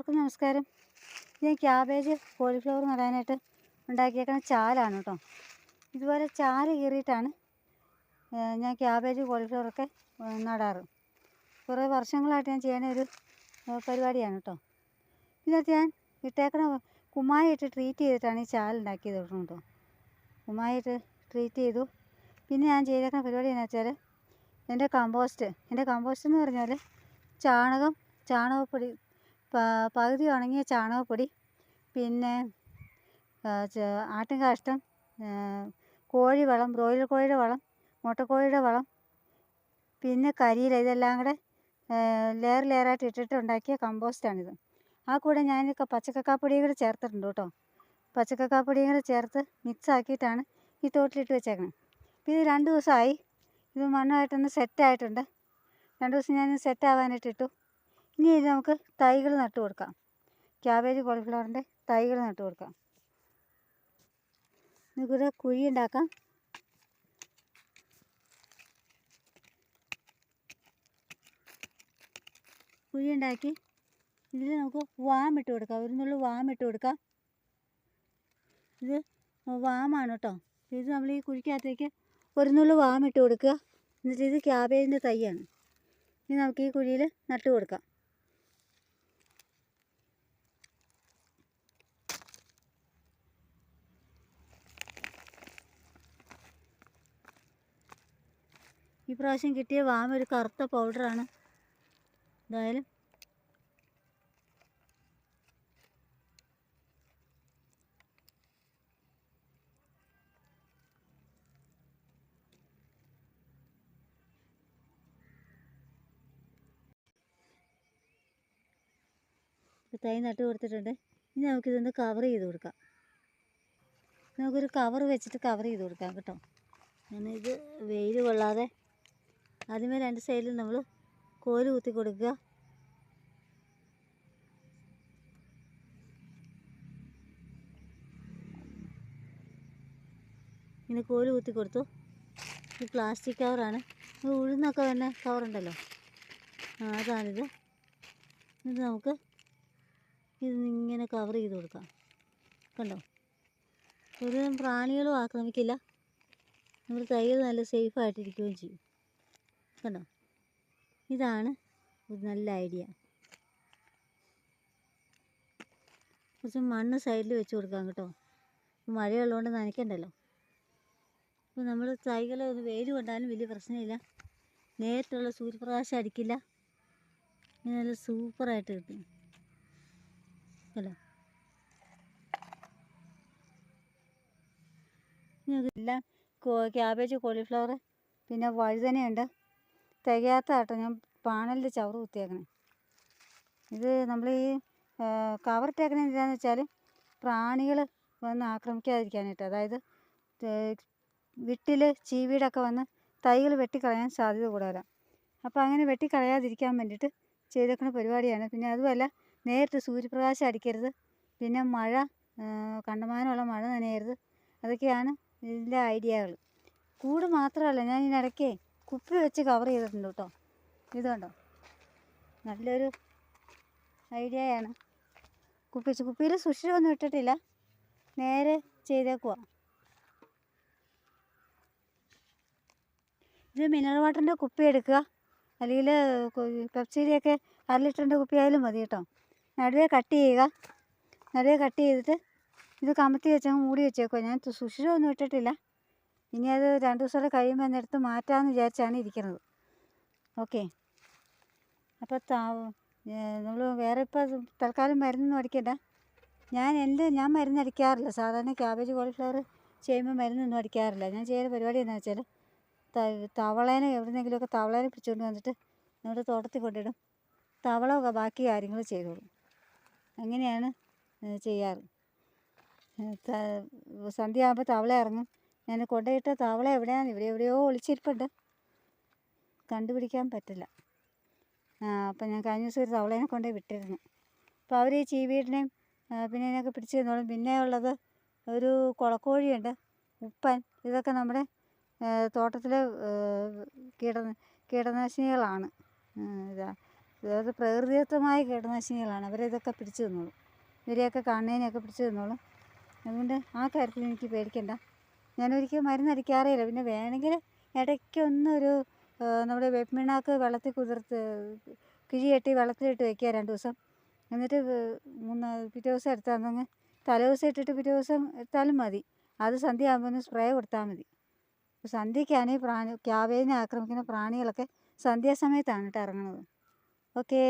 എല്ലാവർക്കും നമസ്കാരം. ഞാൻ ക്യാബേജ് കോളിഫ്ലവർ നടാനായിട്ട് ഉണ്ടാക്കിയേക്കുന്ന ചാലാണ് കേട്ടോ. ഇതുപോലെ ചാൽ കീറിയിട്ടാണ് ഞാൻ ക്യാബേജ് കോളിഫ്ലവറൊക്കെ നടാറ്. കുറേ വർഷങ്ങളായിട്ട് ഞാൻ ചെയ്യുന്ന ഒരു പരിപാടിയാണ് കേട്ടോ. ഇതിനകത്ത് ഞാൻ ഇട്ടേക്കണ കുമ്മായിട്ട് ട്രീറ്റ് ചെയ്തിട്ടാണ് ഈ ചാൽ ഉണ്ടാക്കിയത് കേട്ടോ കുമ്മായിട്ട് ട്രീറ്റ് ചെയ്തു. പിന്നെ ഞാൻ ചെയ്തേക്കുന്ന പരിപാടി എന്ന് വെച്ചാൽ എന്റെ കമ്പോസ്റ്റ് എന്റെ കമ്പോസ്റ്റ് എന്ന് പറഞ്ഞാൽ ചാണകം ചാണകപ്പൊടി പകുതി ഉണങ്ങിയ ചാണകപ്പൊടി പിന്നെ ആ, കോഴിവളം ബ്രോയിലർ കോഴിയുടെ വളം മുട്ടക്കോഴിയുടെ വളം പിന്നെ കരിയില ഇതെല്ലാം കൂടെ ലെയർ ലെയറായിട്ട് ഇട്ടിട്ട് ഉണ്ടാക്കിയ കമ്പോസ്റ്റാണിത്. ആ കൂടെ ഞാൻ പച്ചക്കക്കാപ്പൊടിയും കൂടെ ചേർത്തിട്ടുണ്ട് കേട്ടോ. പച്ചക്കക്കാപ്പൊടിയും കൂടെ ചേർത്ത് മിക്സ് ആക്കിയിട്ടാണ് ഈ തോട്ടിലിട്ട് വെച്ചേക്കണം. അപ്പോൾ ഇത് രണ്ട് ദിവസമായി ഇത് മണ്ണായിട്ടൊന്ന് സെറ്റായിട്ടുണ്ട് രണ്ട് ദിവസം ഞാൻ സെറ്റ് ആവാനായിട്ട് ഇട്ടു. ഇനി ഇത് നമുക്ക് തൈകൾ നട്ടു കൊടുക്കാം. ക്യാബേജ് കോളിഫ്ലവറിന്റെ തൈകൾ നട്ടു കൊടുക്കാം. നമുക്കിവിടെ കുഴി ഉണ്ടാക്കാം. കുഴി ഉണ്ടാക്കി ഇതിൽ നമുക്ക് വാം ഇട്ട് കൊടുക്കാം. ഒരു നുള്ളു വാം ഇട്ട് കൊടുക്കാം. ഇത് വാമാണ് കേട്ടോ. ഇത് നമ്മൾ ഈ കുഴിക്കകത്തേക്ക് ഒരു നുള്ളു വാം ഇട്ട് കൊടുക്കുക. എന്നിട്ട് ഇത് ക്യാബേജിന്റെ തൈയാണ്. ഇനി നമുക്ക് ഈ കുഴിയിൽ നട്ടു കൊടുക്കാം. ഈ പ്രാവശ്യം കിട്ടിയ വാമ ഒരു കറുത്ത പൗഡറാണ് എന്തായാലും. തൈ നട്ട് കൊടുത്തിട്ടുണ്ട്. ഇനി നമുക്കിതൊന്ന് കവർ ചെയ്ത് കൊടുക്കാം. നമുക്കൊരു കവർ വെച്ചിട്ട് കവർ ചെയ്ത് കൊടുക്കാം കേട്ടോ. ഞാനിത് വെയിൽ കൊള്ളാതെ ആദ്യമേ രണ്ട് സൈഡിൽ നമ്മൾ കോൽ കുത്തി കൊടുക്കുക. ഇങ്ങനെ കോൽ കുത്തി കൊടുത്തു. ഇത് പ്ലാസ്റ്റിക് കവറാണ് ഉഴുന്നൊക്കെ തന്നെ കവറുണ്ടല്ലോ അതാണിത്. ഇത് നമുക്ക് ഇത് ഇങ്ങനെ കവർ ചെയ്ത് കൊടുക്കാം. കണ്ടോ? ഒരു പ്രാണികളും ആക്രമിക്കില്ല. നമ്മൾ തൈകൾ നല്ല സേഫായിട്ടിരിക്കുകയും ചെയ്യും. കണ്ടോ ഇതാണ് ഒരു നല്ല ഐഡിയ. കുറച്ച് മണ്ണ് സൈഡിൽ വെച്ച് കൊടുക്കാം കേട്ടോ. മഴയുള്ളതുകൊണ്ട് നനയ്ക്കണ്ടല്ലോ. അപ്പോൾ നമ്മൾ തൈകൾ ഒന്ന് വെയിൽ കൊണ്ടാലും വലിയ പ്രശ്നമില്ല. നേരിട്ടുള്ള സൂര്യപ്രകാശം അടിക്കില്ല. ഇങ്ങനെ നല്ല സൂപ്പറായിട്ട് കിട്ടും. അല്ലോ? എല്ലാം ക്യാബേജ് കോളിഫ്ലവർ പിന്നെ വഴുതനയുണ്ട്. തികയാത്ത കേട്ടോ ഞാൻ പാണലിൽ ചവറ് കുത്തിയേക്കണേ. ഇത് നമ്മൾ ഈ കവറിട്ടേക്കണേ എന്താണെന്ന് വെച്ചാൽ പ്രാണികൾ വന്ന് ആക്രമിക്കാതിരിക്കാനായിട്ട്. അതായത് വിട്ടിൽ ചീവീടൊക്കെ വന്ന് തൈകൾ വെട്ടിക്കളയാൻ സാധ്യത കൂടുതലാണ് അപ്പോൾ അങ്ങനെ വെട്ടിക്കളയാതിരിക്കാൻ വേണ്ടിയിട്ട് ചെയ്തേക്കുന്ന പരിപാടിയാണ്. പിന്നെ അതുമല്ല നേരിട്ട് സൂര്യപ്രകാശം അടിക്കരുത്. പിന്നെ മഴ കണ്ടമാനമുള്ള മഴ നനയരുത്. അതൊക്കെയാണ് ഇതിന്റെ ഐഡിയകൾ കൂട് മാത്രമല്ല ഞാൻ ഇതിനിടയ്ക്ക് കുപ്പി വെച്ച് കവർ ചെയ്തിട്ടുണ്ട് കേട്ടോ. ഇത് കണ്ടോ? നല്ലൊരു ഐഡിയയാണ് കുപ്പി വെച്ച് കുപ്പിയിൽ സുഷിരമൊന്നും ഇട്ടിട്ടില്ല. നേരെ ചെയ്തേക്കുക ഇത് മിനറൽ വാട്ടറിന്റെ കുപ്പി എടുക്കുക. അല്ലെങ്കിൽ പെപ്സിയുടെയൊക്കെ അര ലിറ്ററിന്റെ കുപ്പി ആയാലും മതി കേട്ടോ. നടുവേ കട്ട് ചെയ്യുക. നടുവേ കട്ട് ചെയ്തിട്ട് ഇത് കമത്തി വെച്ചങ്ങ് മൂടി വെച്ചേക്കുക ഞാൻ സുഷിരമൊന്നും ഇട്ടിട്ടില്ല. ഇനി അത് രണ്ട് ദിവസം കഴിയുമ്പോൾ എന്നെടുത്ത് മാറ്റാമെന്ന് വിചാരിച്ചാണ് ഇരിക്കുന്നത്. ഓക്കെ. അപ്പോൾ നമ്മൾ വേറെ ഇപ്പോൾ തൽക്കാലം മരുന്നൊന്നും അടിക്കണ്ട. ഞാൻ എന്റെ ഞാൻ മരുന്ന് അടിക്കാറില്ല. സാധാരണ ക്യാബേജ് കോളിഫ്ലവർ ചെയ്യുമ്പോൾ മരുന്നൊന്നും അടിക്കാറില്ല. ഞാൻ ചെയ്യുന്ന പരിപാടി എന്താണെന്ന് വെച്ചാൽ തവളേനെ എവിടുന്നെങ്കിലുമൊക്കെ തവളേനെ പിടിച്ചുകൊണ്ട് വന്നിട്ട് നമ്മുടെ തോട്ടത്തിൽ കൊണ്ടിടും. തവള ബാക്കി കാര്യങ്ങൾ ചെയ്തോളും. അങ്ങനെയാണ് ചെയ്യാറ്. സന്ധ്യയാകുമ്പോൾ തവള ഇറങ്ങും. ഞാൻ കൊണ്ടയിട്ട തവള എവിടെയാണ് ഇവിടെ എവിടെയോ ഒളിച്ചിരിപ്പുണ്ട്. കണ്ടുപിടിക്കാൻ പറ്റില്ല. അപ്പം ഞാൻ കഴിഞ്ഞ ദിവസം ഒരു തവളേനെ കൊണ്ടുപോയി വിട്ടിരുന്നു. അപ്പോൾ അവർ ഈ ചീവീടിനെയും പിന്നെ ഇതിനെയൊക്കെ പിടിച്ച് തന്നോളും. പിന്നെ ഉള്ളത് ഒരു കുളക്കോഴിയുണ്ട് ഉപ്പൻ. ഇതൊക്കെ നമ്മുടെ തോട്ടത്തിലെ കീട കീടനാശിനികളാണ്. ഇതാ. അതായത് പ്രകൃതിദത്തമായ കീടനാശിനികളാണ്. അവരിതൊക്കെ പിടിച്ചു തന്നോളും. ഇവരെയൊക്കെ കാണുന്നതിനെയൊക്കെ പിടിച്ചു തന്നോളും. അതുകൊണ്ട് ആ കാര്യത്തിൽ എനിക്ക് പേടിക്കണ്ട. ഞാനൊരിക്കലും മരുന്നടിക്കാറേയില്ല. പിന്നെ വേണമെങ്കിൽ ഇടയ്ക്കൊന്നൊരു നമ്മുടെ വേപ്പിണ്ണാക്ക് വെള്ളത്തിൽ കുതിർത്ത് കിഴി കെട്ടി വെള്ളത്തിലിട്ട് വെക്കുക രണ്ട് ദിവസം എന്നിട്ട് മൂന്ന് പിറ്റേ ദിവസം എടുത്താൽ അങ്ങ് തലേ ദിവസം ഇട്ടിട്ട് പിറ്റേ ദിവസം എടുത്താലും മതി. അത് സന്ധ്യ ആകുമ്പോൾ ഒന്ന് സ്പ്രേ കൊടുത്താൽ മതി. അപ്പോൾ സന്ധ്യയ്ക്കാണ് ഈ പ്രാണി ക്യാബേജിനെ ആക്രമിക്കുന്ന പ്രാണികളൊക്കെ സന്ധ്യാസമയത്താണ് കേട്ടോ ഇറങ്ങുന്നത് ഓക്കേ.